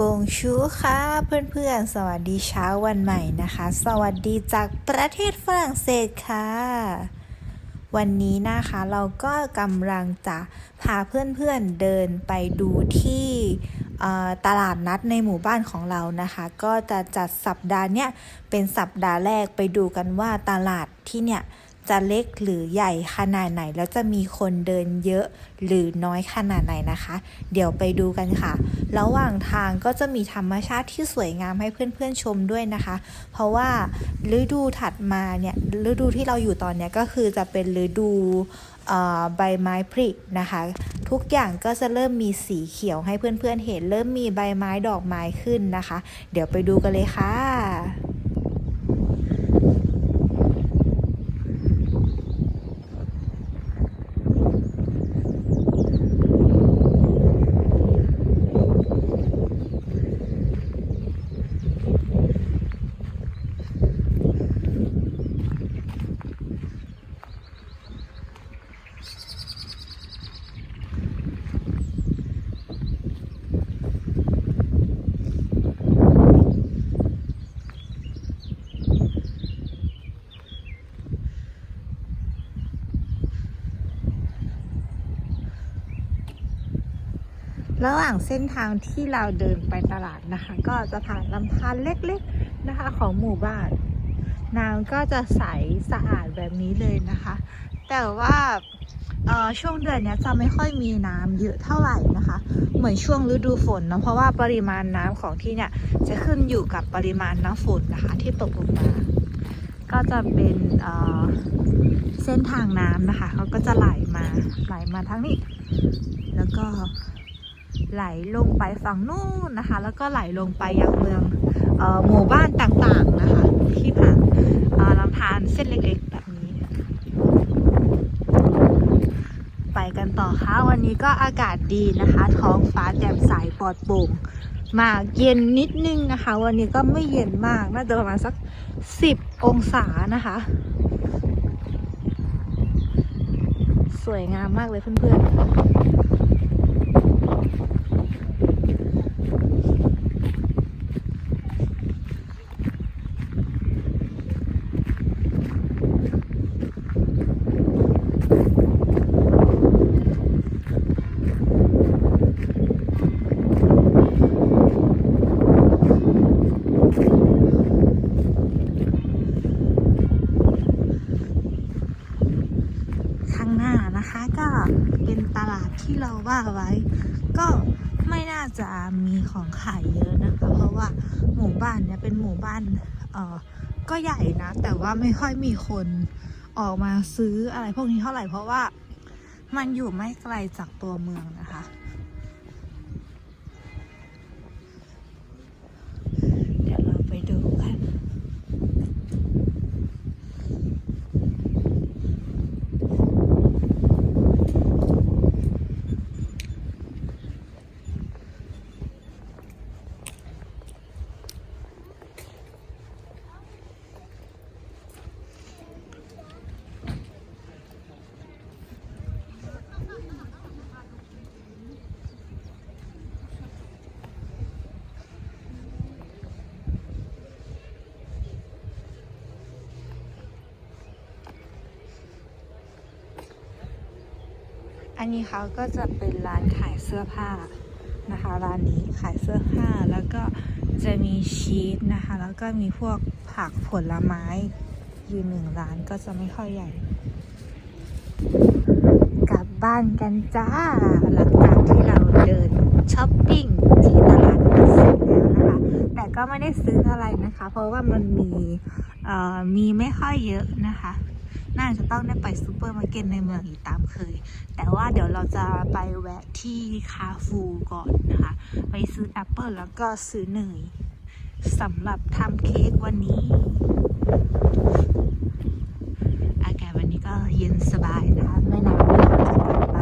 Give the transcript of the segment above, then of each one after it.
บงชูค่ะเพื่อนๆ สวัสดีเช้าวันใหม่นะคะ สวัสดีจากประเทศฝรั่งเศสค่ะ วันนี้นะคะเราก็กำลังจะพาเพื่อนๆเดินไปดูที่ตลาดนัดในหมู่บ้านของเรานะคะ ก็จะจัดสัปดาห์เนี้ยเป็นสัปดาห์แรกไปดูกันว่าตลาดที่เนี่ย จะเล็กหรือใหญ่ขนาดไหน แล้วจะมีคนเดินเยอะหรือน้อยขนาดไหนนะคะ เดี๋ยวไปดูกันค่ะ ระหว่างทางก็จะมีธรรมชาติที่สวยงามให้เพื่อนๆชมด้วยนะคะ เพราะว่าฤดูถัดมาเนี่ยฤดูที่เราอยู่ตอนเนี้ยก็คือจะเป็นฤดูใบไม้ผลินะคะ ทุกอย่างก็จะเริ่มมีสีเขียวให้เพื่อนๆเห็น เริ่มมีใบไม้ดอกไม้ขึ้นนะคะ เดี๋ยวไปดูกันเลยค่ะ ระหว่างเส้นทางที่เราเดินไปตลาดนะคะ ก็จะผ่านลำธารเล็กๆนะคะ ของหมู่บ้าน น้ำก็จะใสสะอาดแบบนี้เลยนะคะ แต่ว่าช่วงเดือนนี้จะไม่ค่อยมีน้ำเยอะเท่าไหร่นะคะ เหมือนช่วงฤดูฝนเนอะเพราะว่าปริมาณน้ำของที่เนี่ยจะขึ้นอยู่กับปริมาณน้ำฝนนะคะ ที่ตกลงมา ก็จะเป็นเเส้นทางน้ำนะคะเขาก็จะไหลมาไหลมาทั้งนี้ แล้วก็ ไหลลงไปฝั่งนู้นนะคะ แล้วก็ไหลลงไปยังเมืองออหมู่บ้านต่างๆนะคะที่ผ่านลำธารเส้นเล็กๆแบบนี้ ไปกันต่อค่ะวันนี้ก็อากาศดีนะคะ ท้องฟ้าแจ่มใสปลอดโปร่งมากเย็นนิดนึงนะคะ วันนี้ก็ไม่เย็นมากน่าจะประมาณสักสิบองศานะคะ สวยงามมากเลยเพื่อนๆ ข้างหน้านะคะก็เป็นตลาด ที่เราว่าไว้ ก็ไม่น่าจะมีของขายเยอะนะคะ เพราะว่าหมู่บ้านเนี่ยเป็นหมู่บ้านเออก็ใหญ่นะ แต่ว่าไม่ค่อยมีคนออกมาซื้ออะไรพวกนี้เท่าไหร่เพราะว่ามันอยู่ไม่ไกลจากตัวเมืองนะคะ เดี๋ยวเราไปดูกัน อั นนี้เขาก็จะเป็นร้านขายเสื้อผ้านะคะ ร้านนี้ขายเสื้อผ้าแล้วก็จะมีชีสนะคะ แล้วก็มีพวกผักผลไม้อยู่หนึ่งร้านก็จะไม่ค่อยใหญ่ กลับบ้านกันจ้า หลังจากที่เราเดินช้อปปิ้งที่ตลาดนัดเสร็จแล้วนะคะ แต่ก็ไม่ได้ซื้ออะไรนะคะ เพราะว่ามันมีเอ่อมีไม่ค่อยเยอะนะคะ น่าจะต้องได้ไปซูเปอร์มาร์เก็ตในเมืองอีกตามเคย แต่ว่าเดี๋ยวเราจะไปแวะที่คาฟูก่อนนะคะ ไปซื้อแอปเปิลแล้วก็ซื้อเนยสำหรับทำเค้กวันนี้ อากาศวันนี้ก็เย็นสบายนะคะ ไม่หนาวไม่ร้อนจนเกินไป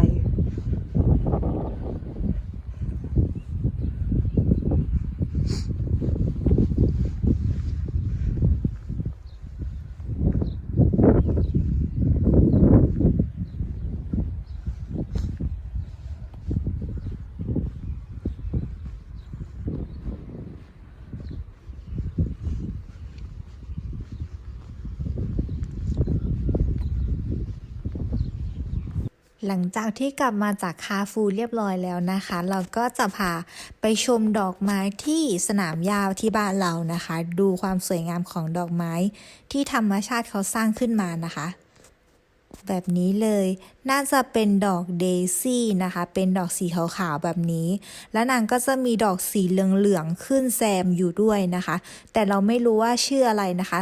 เหลังจากที่กลับมาจากคาฟูเรียบร้อยแล้วนะคะ เราก็จะพาไปชมดอกไม้ที่สนามหญ้าที่บ้านเรานะคะ ดูความสวยงามของดอกไม้ที่ธรรมชาติเขาสร้างขึ้นมานะคะ แบบนี้เลยน่าจะเป็นดอกเดซี่นะคะ เป็นดอกสีขาวๆแบบนี้ และนางก็จะมีดอกสีเหลืองๆขึ้นแซมอยู่ด้วยนะคะ แต่เราไม่รู้ว่าชื่ออะไรนะคะ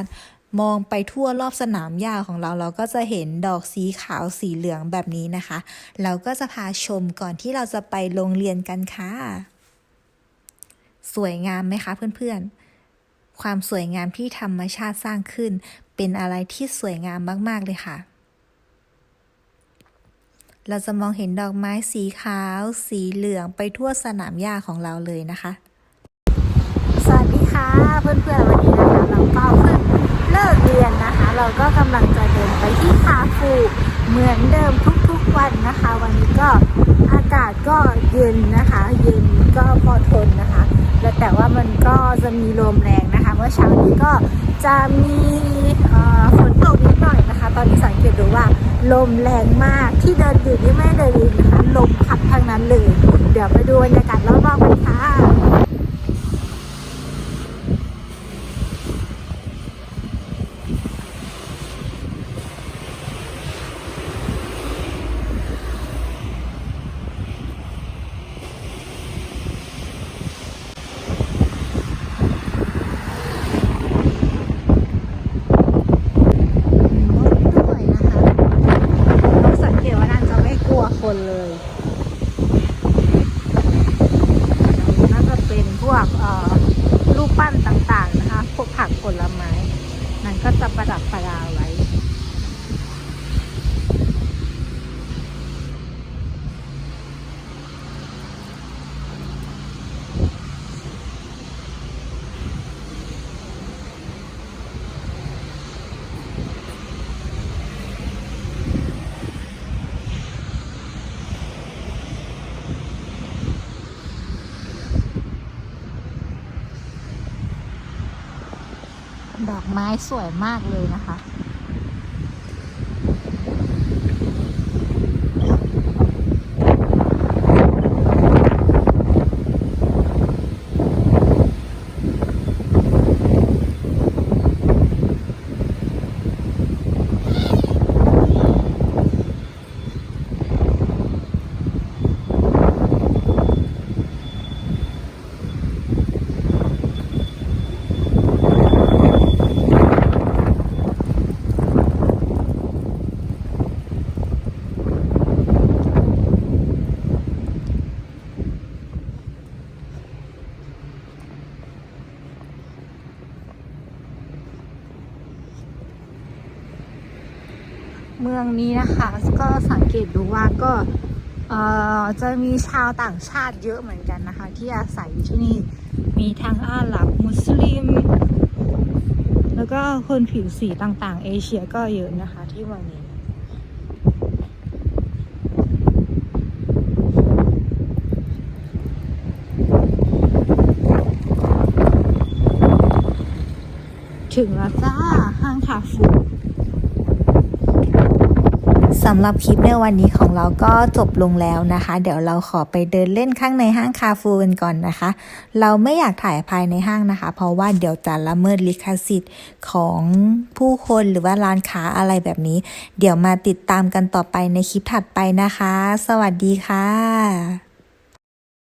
มองไปทั่วรอบสนามหญ้าของเราเราก็จะเห็นดอกสีขาวสีเหลืองแบบนี้นะคะ เราก็จะพาชมก่อนที่เราจะไปโรงเรียนกันค่ะ สวยงามไหมคะเพื่อนๆ ความสวยงามที่ธรรมชาติสร้างขึ้น เป็นอะไรที่สวยงามมาก ๆ เลยค่ะเราจะมองเห็นดอกไม้สีขาว สีเหลืองไปทั่วสนามหญ้าของเราเลยนะคะ สวัสดีค่ะ เพื่อนๆ วันนี้นะคะเราก็ เราก็กำลังจะเดินไปที่คาฟูเหมือนเดิมทุกๆวันนะคะ วันนี้ก็อากาศก็เย็นนะคะ เย็นก็พอทนนะคะแล้วแต่ว่ามันก็จะมีลมแรงนะคะ เมื่อเช้านี้ก็จะมีฝนตกนิดหน่อยนะคะ ตอนนี้สังเกตดูว่าลมแรงมากที่เดินอยู่นี่ไม่เดินเองนะคะลมพัดทางนั้นเลย เดี๋ยวไปดูบรรยากาศรอบๆกันค่ะ ด้วยนะคะต้องสังเกตว่านางจะไม่กลัวคนเลยน่าจะเป็นพวกเอ่อรูปปั้นต่างๆนะคะ พวกผักผลไม้นางก็จะประดับประดาไว้ ดอกไม้สวยมากเลยนะคะ เมืองนี้นะคะ ก็สังเกตดูว่าก็จะมีชาวต่างชาติเยอะเหมือนกันนะคะ ที่อาศัยอยู่ที่นี่มีทั้งอาหรับมุสลิม แล้วก็คนผิวสีต่างๆ เอเชียก็เยอะนะคะที่เมืองนี้ถึงแล้วจ้าห้างคาฟู สำหรับคลิปในวันนี้ของเราก็จบลงแล้วนะคะ เดี๋ยวเราขอไปเดินเล่นข้างในห้างคาฟูกันก่อนนะคะ เราไม่อยากถ่ายภายในห้างนะคะ เพราะว่าเดี๋ยวจะละเมิดลิขสิทธิ์ของผู้คนหรือว่าร้านค้าอะไรแบบนี้ เดี๋ยวมาติดตามกันต่อไปในคลิปถัดไปนะคะ สวัสดีค่ะ